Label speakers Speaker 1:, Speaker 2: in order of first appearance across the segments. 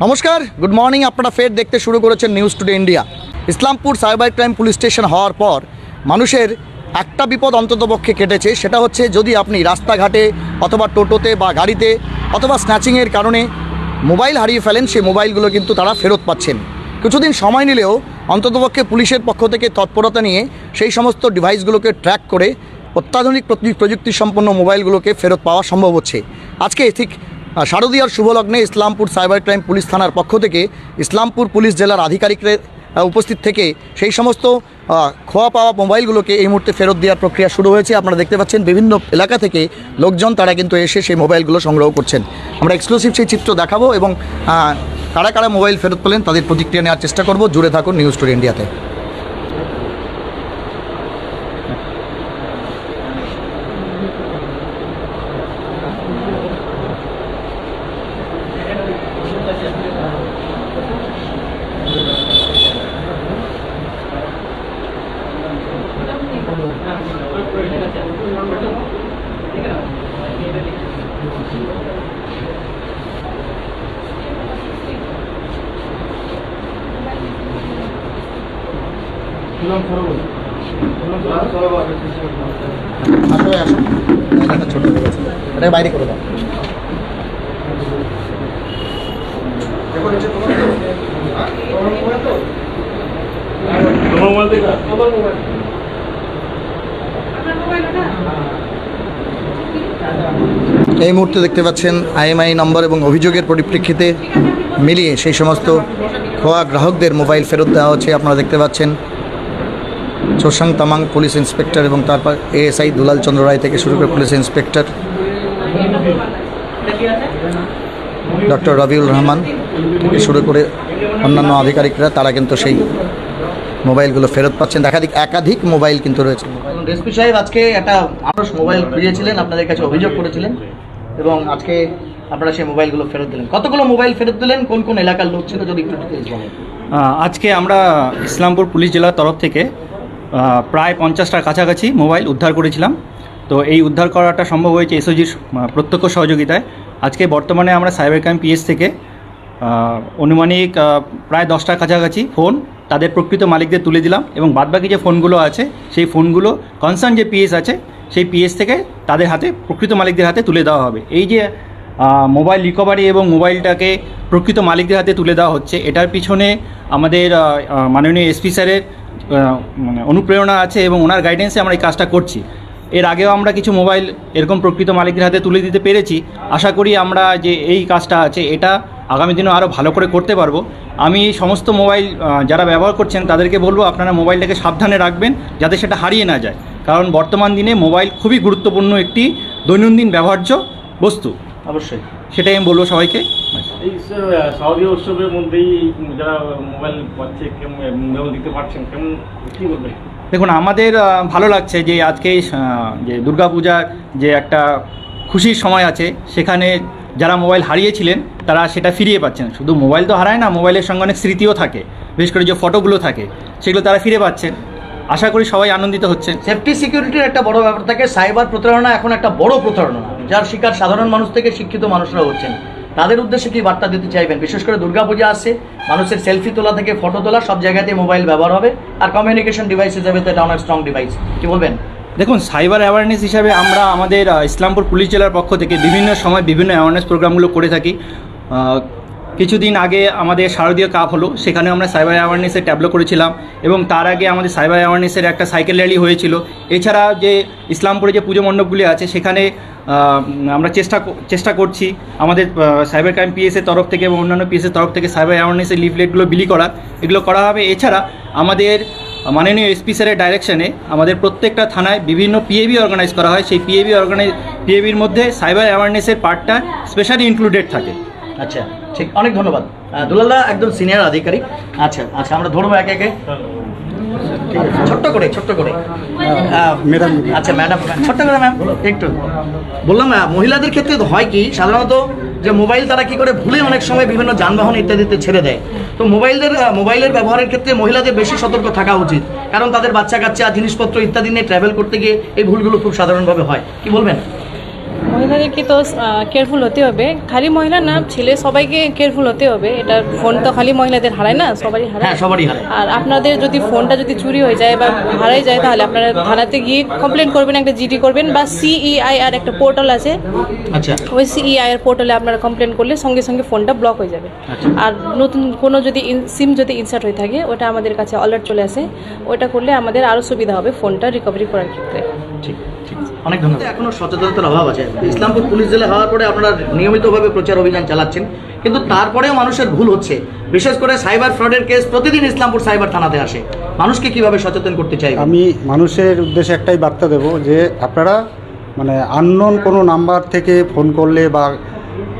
Speaker 1: নমস্কার good morning আপনারা ফের দেখতে শুরু করেছেন news today India Islampur cyber crime police station হওয়ার পর মানুষের একটা বিপদ অন্ততপক্ষে কেটেছে, সেটা হচ্ছে যদি আপনি রাস্তাঘাটে অথবা টোটোতে বা গাড়িতে অথবা স্ন্যাচিংয়ের কারণে মোবাইল হারিয়ে ফেলেন, সেই মোবাইলগুলো কিন্তু তারা ফেরত পাচ্ছেন। কিছুদিন সময় নিলেও অন্ততপক্ষে পুলিশের পক্ষ থেকে তৎপরতা নিয়ে সেই সমস্ত ডিভাইসগুলোকে ট্র্যাক করে অত্যাধুনিক প্রযু- প্রযুক্তি সম্পন্ন মোবাইলগুলোকে ফেরত পাওয়া সম্ভব হচ্ছে। আজকে ঠিক শারদীয়ার শুভলগ্নে ইসলামপুর সাইবার ক্রাইম পুলিশ থানার পক্ষ থেকে ইসলামপুর পুলিশ জেলার আধিকারিকদের উপস্থিত থেকে সেই সমস্ত খোয়া পাওয়া মোবাইলগুলোকে এই মুহূর্তে ফেরত দেওয়ার প্রক্রিয়া শুরু হয়েছে। আপনারা দেখতে পাচ্ছেন বিভিন্ন এলাকা থেকে লোকজন তারা কিন্তু এসে সেই মোবাইলগুলো সংগ্রহ করছেন। আমরা এক্সক্লুসিভ সেই চিত্র দেখাবো এবং কারা কারা মোবাইল ফেরত পেলেন তাদের প্রতিক্রিয়া নেওয়ার চেষ্টা করব। জুড়ে থাকুন নিউজ টুডে ইন্ডিয়াতে আসো আসো। জায়গাটা ছোট হয়ে গেছে এটা বাইরে করে দাও।
Speaker 2: তোমার মোবাইল দেখা? আমার মোবাইল।
Speaker 1: এই মুহূর্তে দেখতে পাচ্ছেন আইএমআই নম্বর এবং অভিযোগের পরিপ্রেক্ষিতে মিলিয়ে সেই সমস্ত খোয়া গ্রাহকদের মোবাইল ফেরত দেওয়া হচ্ছে। আপনারা দেখতে পাচ্ছেন চোসাং তামাং পুলিশ ইন্সপেক্টর এবং তারপর এএসআই দুলাল চন্দ্র রায় থেকে শুরু করে police inspector. Doctor Rabiul Rahman থেকে শুরু করে অন্যান্য আধিকারিকরা তারা কিন্তু সেই মোবাইলগুলো ফেরত পাচ্ছেন। একাধিক একাধিক মোবাইল কিন্তু রয়েছে। এসপি সাহেব আজকে একটা মানুষ মোবাইল ফিরিয়েছিলেন আপনাদের কাছে অভিযোগ করেছিলেন এবং আজকে আপনারা সেই মোবাইলগুলো ফেরত দিলেন। কতগুলো মোবাইল ফেরত দিলেন? কোন কোন এলাকার লোক ছিল? যদি একটু
Speaker 3: আজকে আমরা ইসলামপুর পুলিশ জেলার তরফ থেকে প্রায় পঞ্চাশটার কাছাকাছি মোবাইল উদ্ধার করেছিলাম। তো এই উদ্ধার করাটা সম্ভব হয়েছে এসওজির প্রত্যক্ষ সহযোগিতায়। আজকে বর্তমানে আমরা সাইবার ক্রাইম পিএস থেকে আহ, আনুমানিক প্রায় দশটার কাছাকাছি ফোন তাদের প্রকৃত মালিকদের তুলে দিলাম এবং বাদবাকি যে ফোনগুলো আছে সেই ফোনগুলো কনসার্ন যে পিএস আছে সেই পিএস থেকে তাদের হাতে প্রকৃত মালিকদের হাতে তুলে দেওয়া হবে। এই যে মোবাইল রিকভারি এবং মোবাইলটাকে প্রকৃত মালিকদের হাতে তুলে দেওয়া হচ্ছে এটার পিছনে আমাদের মাননীয় এসপি স্যারের মানে অনুপ্রেরণা আছে এবং ওনার গাইডেন্সে আমরা এই কাজটা করছি। এর আগেও আমরা কিছু মোবাইল এরকম প্রকৃত মালিকের হাতে তুলে দিতে পেরেছি। আশা করি আমরা যে এই কাজটা আছে এটা আগামী দিনেও আরও ভালো করে করতে পারব। আমি সমস্ত মোবাইল যারা ব্যবহার করছেন তাদেরকে বলব আপনারা মোবাইলটাকে সাবধানে রাখবেন যাতে সেটা হারিয়ে না যায়। কারণ বর্তমান দিনে মোবাইল খুবই গুরুত্বপূর্ণ একটি দৈনন্দিন ব্যবহার্য বস্তু।
Speaker 1: অবশ্যই।
Speaker 3: সেটাই আমি বলব সবাইকে।
Speaker 2: এই উৎসবের মধ্যেই যারা মোবাইল পাচ্ছে মোবাইল দিতে পারছেন কেমন কি বলবেন
Speaker 3: দেখুন আমাদের ভালো লাগছে যে আজকে যে দুর্গাপূজার যে একটা খুশির সময় আছে সেখানে যারা মোবাইল হারিয়েছিলেন তারা সেটা ফিরিয়ে পাচ্ছেন শুধু মোবাইল তো হারায় না মোবাইলের সঙ্গে অনেক স্মৃতিও থাকে বিশেষ করে যে ফটোগুলো থাকে সেগুলো তারা ফিরে পাচ্ছেন। আশা করি সবাই আনন্দিত হচ্ছেন।
Speaker 1: সেফটি সিকিউরিটির একটা বড় ব্যাপার থাকে সাইবার প্রতারণা এখন একটা বড় প্রতারণা যার শিকার সাধারণ মানুষ থেকে শিক্ষিত মানুষরা হচ্ছেন। তাদের উদ্দেশ্যে কি বার্তা দিতে চাইবেন? বিশেষ করে দুর্গাপূজা আসছে, মানুষের সেলফি তোলা থেকে ফটো তোলা, সব জায়গাতে মোবাইল ব্যবহার হবে আর কমিউনিকেশন ডিভাইস হিসাবে তো এটা অনেক স্ট্রং ডিভাইস কি বলবেন?
Speaker 3: দেখুন সাইবার অ্যাওয়ারনেস হিসাবে আমরা আমাদের ইসলামপুর পুলিশ জেলার পক্ষ থেকে বিভিন্ন সময় বিভিন্ন অ্যাওয়ারনেস প্রোগ্রামগুলো করে থাকি। কিছুদিন আগে আমাদের শারদীয় কাপ হলো সেখানে আমরা সাইবার অ্যাওয়ারনেসের ট্যাবলো করেছিলাম এবং তার আগে আমাদের সাইবার অ্যাওয়ারনেসের একটা সাইকেল র্যালি হয়েছিল। এছাড়া যে ইসলামপুরে যে পুজো মণ্ডপগুলি আছে, সেখানে আমরা চেষ্টা চেষ্টা করছি আমাদের সাইবার ক্রাইম পিএসের তরফ থেকে এবং অন্যান্য পিএসের তরফ থেকে সাইবার অ্যাওয়ারনেসের লিফলেটগুলো বিলি করা। এগুলো করা হবে। এছাড়া আমাদের মাননীয় এসপি স্যারের ডাইরেকশনে আমাদের প্রত্যেকটা থানায় বিভিন্ন পিএবি অর্গানাইজ করা হয়। সেই পিএবি অর্গানাইজ পিএবির মধ্যে সাইবার অ্যাওয়ারনেসের পার্টটা স্পেশালি ইনক্লুডেড থাকে।
Speaker 1: আচ্ছা ঠিক অনেক ধন্যবাদ। দুলালদা একদম সিনিয়র আধিকারিক। আচ্ছা আচ্ছা আমরা ধরবো একে একে। ছোট্ট করে ছোট্ট করে। ম্যাডাম আচ্ছা ম্যাডাম ছোট্ট করে ম্যাম একটু। বললাম মহিলাদের ক্ষেত্রে হয় কি সাধারণত যে মোবাইল তারা কি করে ভুলে অনেক সময় বিভিন্ন যানবাহন ইত্যাদিতে ছেড়ে দেয়। তো মোবাইলদের মোবাইলের ব্যবহারের ক্ষেত্রে মহিলাদের বেশি সতর্ক থাকা উচিত। কারণ তাদের বাচ্চা কাচ্চা জিনিসপত্র ইত্যাদি নিয়ে ট্রাভেল করতে গিয়ে এই ভুলগুলো খুব সাধারণভাবে হয়। কি বলবেন?
Speaker 4: মহিলাদেরকে তো কেয়ারফুল হতে হবে। খালি মহিলা না ছেলে সবাইকে কেয়ারফুল হতে হবে। এটা ফোন তো খালি মহিলাদের হারায় না সবারই
Speaker 5: হ্যাঁ
Speaker 4: হারায়
Speaker 5: সবারই হারে
Speaker 4: আর আপনাদের যদি ফোনটা যদি চুরি হয়ে যায় বা হারাই যায় তাহলে আপনারা থানাতে গিয়ে কমপ্লেন করবেন একটা জিডি করবেন বা সিইআই আর একটা পোর্টাল আছে।
Speaker 5: আচ্ছা।
Speaker 4: ওই সিইআই এর পোর্টালে আপনারা কমপ্লেন করলে সঙ্গে সঙ্গে ফোনটা ব্লক হয়ে যাবে।
Speaker 5: আচ্ছা।
Speaker 4: আর নতুন কোনো যদি সিম যদি ইনসার্ট হয়ে থাকে ওটা আমাদের কাছে অ্যালার্ট চলে আসে। ওটা করলে আমাদের আরও সুবিধা হবে ফোনটা রিকভারি করার ক্ষেত্রে।
Speaker 5: ঠিক। অনেক ধন্যবাদ। এখনও সচেতনতার অভাব আছে। ইসলামপুর পুলিশ জেলা হওয়ার পরে আপনারা নিয়মিতভাবে প্রচার অভিযান চালাচ্ছেন। কিন্তু তারপরেও মানুষের ভুল হচ্ছে। বিশেষ করে সাইবার ফ্রডের কেস প্রতিদিন ইসলামপুর সাইবার থানাতে আসে। মানুষকে কীভাবে সচেতন করতে চাই?
Speaker 6: আমি মানুষের উদ্দেশ্যে একটাই বার্তা দেব যে আপনারা মানে আননোন কোনো নাম্বার থেকে ফোন করলে বা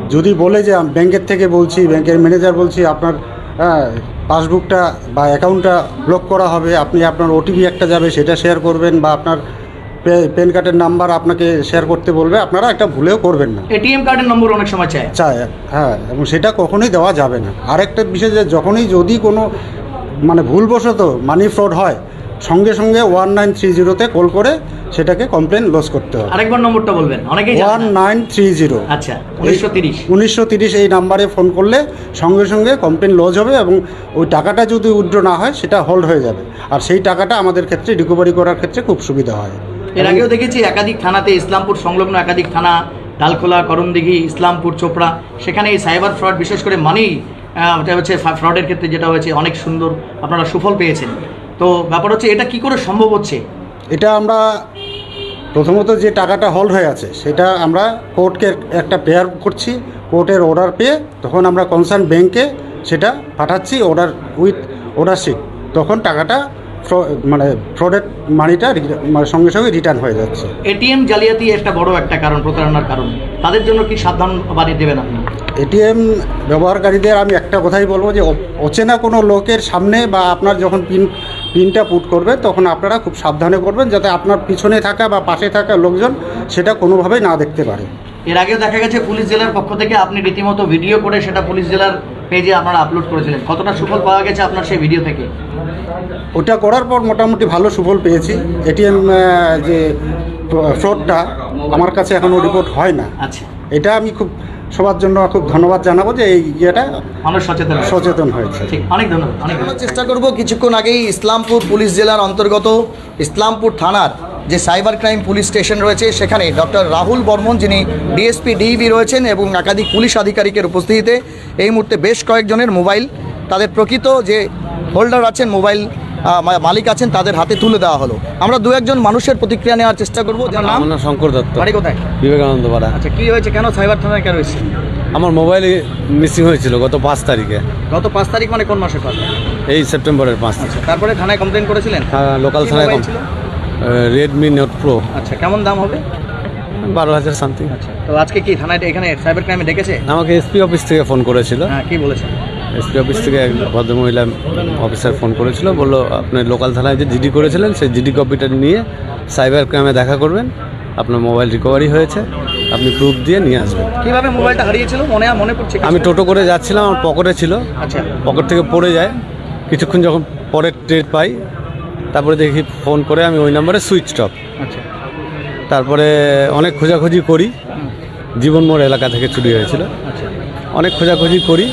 Speaker 6: যদি বলে যে আমি ব্যাংকের থেকে বলছি ব্যাংকের ম্যানেজার বলছি আপনার হ্যাঁ, পাসবুকটা বা অ্যাকাউন্টটা ব্লক করা হবে আপনি আপনার ওটিপি একটা যাবে সেটা শেয়ার করবেন বা আপনার প্যান কার্ডের নাম্বার আপনাকে শেয়ার করতে বলবে। আপনারা একটা ভুলেও করবেন না।
Speaker 5: এটিএম কার্ডের নম্বর অনেক সময় চায়।
Speaker 6: চায় হ্যাঁ এবং সেটা কখনোই দেওয়া যাবে না। আরেকটা বিষয় যে যখনই যদি কোনো মানে ভুলবশত মানি ফ্রড হয় সঙ্গে সঙ্গে ওয়ান নাইন থ্রি জিরোতে কল করে সেটাকে কমপ্লেন লস করতে হবে।
Speaker 5: আরেকবার নম্বরটা বলবেন অনেকেই
Speaker 6: ওয়ান নাইন থ্রি জিরো
Speaker 5: আচ্ছা উনিশশো তিরিশ।
Speaker 6: উনিশশো তিরিশ এই নাম্বারে ফোন করলে সঙ্গে সঙ্গে কমপ্লেন লস হবে এবং ওই টাকাটা যদি উইথড্র না হয় সেটা হোল্ড হয়ে যাবে। আর সেই টাকাটা আমাদের ক্ষেত্রে রিকভারি করার ক্ষেত্রে খুব সুবিধা হয়।
Speaker 5: এর আগেও দেখেছি একাধিক থানাতে ইসলামপুর সংলগ্ন একাধিক থানা, ডালখোলা, করমদিঘি, ইসলামপুর, চোপড়া, সেখানে এই সাইবার ফ্রড, বিশেষ করে মানি ওটা হচ্ছে ফ্রডের ক্ষেত্রে যেটা হয়েছে, অনেক সুন্দর আপনারা সুফল পেয়েছেন। তো ব্যাপার হচ্ছে এটা কি করে সম্ভব হচ্ছে?
Speaker 6: এটা আমরা প্রথমত যে টাকাটা হোল্ড হয়ে আছে, সেটা আমরা কোর্টকে একটা পেয়ার করছি কোর্টের অর্ডার পেয়ে তখন আমরা কনসার্ন ব্যাংকে সেটা পাঠাচ্ছি অর্ডার উইথ অর্ডার শিট তখন টাকাটা মানে ফ্রডেড মানিটা মানে সঙ্গে সঙ্গে রিটার্ন হয়ে যাচ্ছে।
Speaker 5: এটিএম জালিয়াতি একটা বড় একটা কারণ প্রতারণার কারণ। তাদের জন্য কি সাবধান বাড়ি দেবেন আপনি?
Speaker 6: এটিএম ব্যবহারকারীদের আমি একটা কথাই বলব যে অচেনা কোনো লোকের সামনে বা আপনার যখন পিন পিনটা পুট করবে তখন আপনারা খুব সাবধানে করবেন যাতে আপনার পিছনে থাকা বা পাশে থাকা লোকজন সেটা কোনোভাবেই না দেখতে পারে।
Speaker 5: এর আগেও দেখা গেছে পুলিশ জেলার পক্ষ থেকে আপনি রীতিমতো ভিডিও করে সেটা পুলিশ জেলার পেজে আপনারা আপলোড করেছিলেন। কতটা সুফল পাওয়া গেছে আপনার সেই ভিডিও থেকে?
Speaker 6: ওটা করার পর মোটামুটি ভালো সুফল পেয়েছি। এটিএম যে ফ্রডটা আমার কাছে এখনও রিপোর্ট হয় না।
Speaker 5: আচ্ছা।
Speaker 6: এটা আমি খুব সবার জন্য খুব ধন্যবাদ জানাব যে এই ইয়েটা
Speaker 5: মানুষ সচেতন হয়েছে।
Speaker 6: সচেতন হয়েছে।
Speaker 5: ঠিক অনেক ধন্যবাদ অনেক চেষ্টা করব। কিছুক্ষণ আগেই ইসলামপুর পুলিশ জেলার অন্তর্গত ইসলামপুর থানার যে সাইবার ক্রাইম পুলিশ স্টেশন রয়েছে সেখানে ডক্টর রাহুল বর্মন যিনি ডিএসপি ডিইবি রয়েছেন এবং একাধিক পুলিশ আধিকারিকের উপস্থিতিতে এই মুহূর্তে বেশ কয়েকজনের মোবাইল তাদের প্রকৃত যে হোল্ডার আছেন মোবাইল মালিক আছেন তাদের হাতে তুলে দেওয়া হলো। আমরা দু একজন মানুষের প্রতিক্রিয়া নেওয়ার চেষ্টা করব। যার নাম?
Speaker 7: শঙ্কর দত্ত।
Speaker 5: বাড়ি কোথায়?
Speaker 7: বিবেকানন্দ পাড়া।
Speaker 5: আচ্ছা কি হয়েছে? কেন সাইবার থানায় কেন হয়েছে
Speaker 7: আমার মোবাইল মিসিং হয়েছিল গত পাঁচ তারিখে।
Speaker 5: গত পাঁচ তারিখ মানে কোন মাসের কথা
Speaker 7: এই সেপ্টেম্বরের পাঁচ
Speaker 5: আচ্ছা তারপরে থানায় কমপ্লেন করেছিলেন?
Speaker 7: লোকাল থানায়
Speaker 5: মোবাইল ছিল?
Speaker 7: রেডমি নোট প্রো
Speaker 5: আচ্ছা কেমন দাম হবে?
Speaker 7: বারো হাজার সামথিং
Speaker 5: আচ্ছা তো আজকে কি থানায় এখানে সাইবার ক্রাইমে ডেকেছে?
Speaker 7: আমাকে এসপি অফিস থেকে ফোন করেছিল।
Speaker 5: হ্যাঁ কি বলেছেন
Speaker 7: এসপি অফিস থেকে এক ভদ্রমহিলা অফিসার ফোন করেছিল বলল আপনি লোকাল থানায় যে জিডি করেছিলেন সেই জিডি কপিটা নিয়ে সাইবার ক্রাইমে দেখা করবেন। আপনার মোবাইল রিকভারি হয়েছে আপনি প্রুফ দিয়ে নিয়ে আসবেন।
Speaker 5: কীভাবে মোবাইলটা হারিয়েছিল? মনে মনে পড়ছে
Speaker 7: আমি টোটো করে যাচ্ছিলাম আমার পকেটে ছিল।
Speaker 5: আচ্ছা।
Speaker 7: পকেট থেকে পড়ে যায়। কিছুক্ষণ যখন পরে টের পাই তারপরে দেখি ফোন করে আমি ওই নম্বরে সুইচ অফ
Speaker 5: আচ্ছা।
Speaker 7: তারপরে অনেক খোঁজাখুঁজি করি। জীবন মোড় এলাকা থেকে চুরি হয়েছিল।
Speaker 5: আচ্ছা।
Speaker 7: অনেক খোঁজাখুঁজি করি।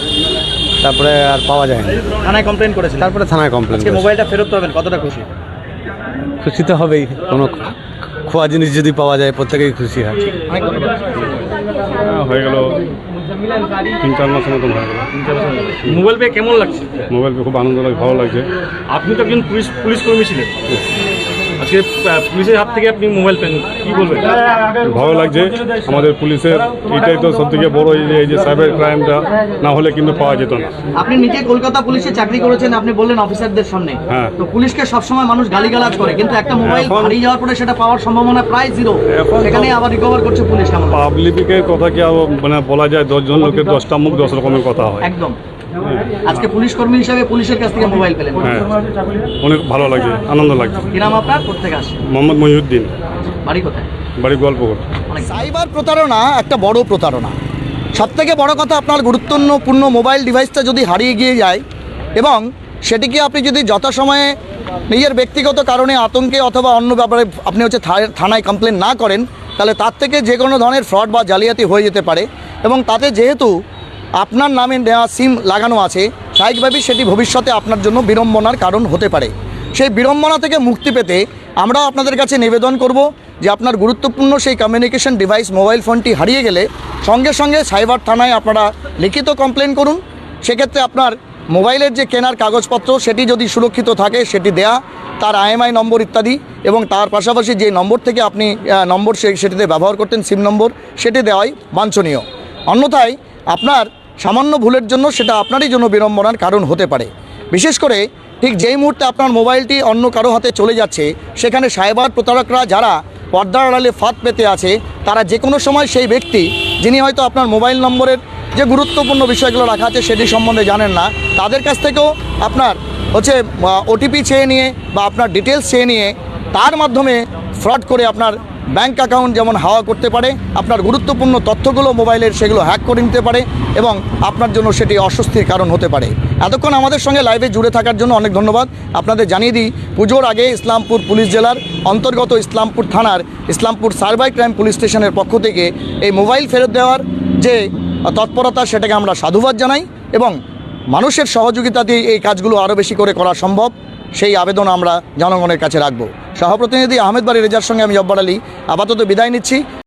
Speaker 7: তারপরে আর পাওয়া যায়নি
Speaker 5: থানায় কমপ্লেন করেছিলেন?
Speaker 7: তারপরে থানায় কমপ্লেন
Speaker 5: মোবাইলটা ফেরত পাবেন কতটা খুশি?
Speaker 7: খুশি তো হবেই। কোনো খোয়া জিনিস যদি পাওয়া যায় প্রত্যেকেই খুশি হয়।
Speaker 8: হ্যাঁ, হয়ে গেল। তিন চার মাসের মতন হয়ে গেল।
Speaker 2: মোবাইল পেয়ে কেমন লাগছে?
Speaker 8: মোবাইল পেয়ে খুব আনন্দ লাগে ভালো লাগছে।
Speaker 2: আপনি তো একজন পুলিশ পুলিশ কর্মী ছিলেন। আজকে পুলিশের হাত থেকে আপনি মোবাইল পেন কি বলবেন?
Speaker 8: ভালো লাগছে। আমাদের পুলিশের এটাই তো সব থেকে বড় এই যে- সাইবার ক্রাইমটা না হলে কিন্তু পাওয়া যেত না।
Speaker 5: আপনি নিজে কলকাতা পুলিশে চাকরি করেছেন আপনি বললেন অফিসারদের সামনে।
Speaker 8: হ্যাঁ।
Speaker 5: তো পুলিশকে সবসময় মানুষ গালিগালাজ করে কিন্তু একটা মোবাইল হারিয়ে যাওয়ার পরে সেটা পাওয়ার সম্ভাবনা প্রায় জিরো
Speaker 8: এখন
Speaker 5: সেখানে আবার রিকভার করছে পুলিশ
Speaker 8: পাবলিকের কথা কি মানে বলা যায় দশজন লোকের দশটা মুখ দশ রকমের কথা হয়।
Speaker 5: একদম। আজকে পুলিশ কর্মী হিসাবে পুলিশের কাছ থেকে মোবাইল পেলেন।
Speaker 8: হ্যাঁ। অনেক ভালো লাগছে আনন্দ লাগছে।
Speaker 5: কি নাম আপনার? কোথেকে আসে
Speaker 8: মোহাম্মদ মহিউদ্দিন।
Speaker 5: বাড়ি কোথায়?
Speaker 8: বাড়ি গল্পকর
Speaker 5: সাইবার প্রতারণা একটা বড় প্রতারণা। সব থেকে বড় কথা আপনার গুরুত্বপূর্ণ মোবাইল ডিভাইসটা যদি হারিয়ে গিয়ে যায় এবং সেটিকে আপনি যদি যথাসময়ে নিজের ব্যক্তিগত কারণে আতঙ্কে অথবা অন্য ব্যাপারে আপনি হচ্ছে থা- থানায় কমপ্লেন না করেন
Speaker 1: তাহলে তার থেকে যে কোনো ধরনের ফ্রড বা জালিয়াতি হয়ে যেতে পারে এবং তাতে যেহেতু আপনার নামে নেওয়া সিম লাগানো আছে স্বাভাবিকভাবেই সেটি ভবিষ্যতে আপনার জন্য বিড়ম্বনার কারণ হতে পারে। সেই বিড়ম্বনা থেকে মুক্তি পেতে আমরাও আপনাদের কাছে নিবেদন করব যে আপনার গুরুত্বপূর্ণ সেই কমিউনিকেশন ডিভাইস মোবাইল ফোনটি হারিয়ে গেলে সঙ্গে সঙ্গে সাইবার থানায় আপনারা লিখিত কমপ্লেন করুন। সেক্ষেত্রে আপনার মোবাইলের যে কেনার কাগজপত্র, সেটি যদি সুরক্ষিত থাকে, সেটি দেয়া, তার আইএমআই নম্বর ইত্যাদি এবং তার পাশাপাশি যে নম্বর থেকে আপনি নম্বর সেটিতে ব্যবহার করতেন সিম নম্বর, সেটি দেওয়াই বাঞ্ছনীয়। অন্যথায় আপনার সামান্য ভুলের জন্য সেটা আপনারই জন্য বিড়ম্বনার কারণ হতে পারে। বিশেষ করে ঠিক যেই মুহূর্তে আপনার মোবাইলটি অন্য কারও হাতে চলে যাচ্ছে, সেখানে সাইবার প্রতারকরা যারা পর্দার আড়ালে ফাঁদ পেতে আছে, তারা যে কোনো সময় সেই ব্যক্তি, যিনি হয়তো আপনার মোবাইল নম্বরের যে গুরুত্বপূর্ণ বিষয়গুলো রাখা আছে সেটি সম্বন্ধে জানেন না, তাদের কাছ থেকেও আপনার হচ্ছে ওটিপি চেয়ে নিয়ে বা আপনার ডিটেলস চেয়ে নিয়ে তার মাধ্যমে ফ্রড করে আপনার ব্যাংক অ্যাকাউন্ট যেমন হাওয়া করতে পারে, আপনার গুরুত্বপূর্ণ তথ্যগুলো মোবাইলের সেগুলো হ্যাক করে নিতে পারে এবং আপনার জন্য সেটি অস্বস্তির কারণ হতে পারে। এতক্ষণ আমাদের সঙ্গে লাইভে জুড়ে থাকার জন্য অনেক ধন্যবাদ। আপনাদের জানিয়ে দিই, পুজোর আগে ইসলামপুর পুলিশ জেলার অন্তর্গত ইসলামপুর থানার ইসলামপুর সার্ভাই ক্রাইম পুলিশ স্টেশনের পক্ষ থেকে এই মোবাইল ফেরত দেওয়ার যে তৎপরতা, সেটাকে আমরা সাধুবাদ জানাই এবং মানুষের সহযোগিতা দিয়ে এই কাজগুলো আরও বেশি করে করা সম্ভব। সেই আবেদন আমরা জনগণের কাছে রাখব। সহপ্রতিনিধি আহমেদ বাড়ি রেজার সঙ্গে আমি জব্বার আলী। আপাতত বিদায় নিচ্ছি।